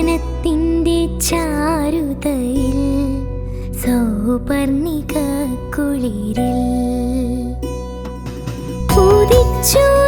വനത്തിന്റെ ചാരുതയിൽ സൗപർണിക കുളിരിൽ ഉദിച്ചുയരുന്നു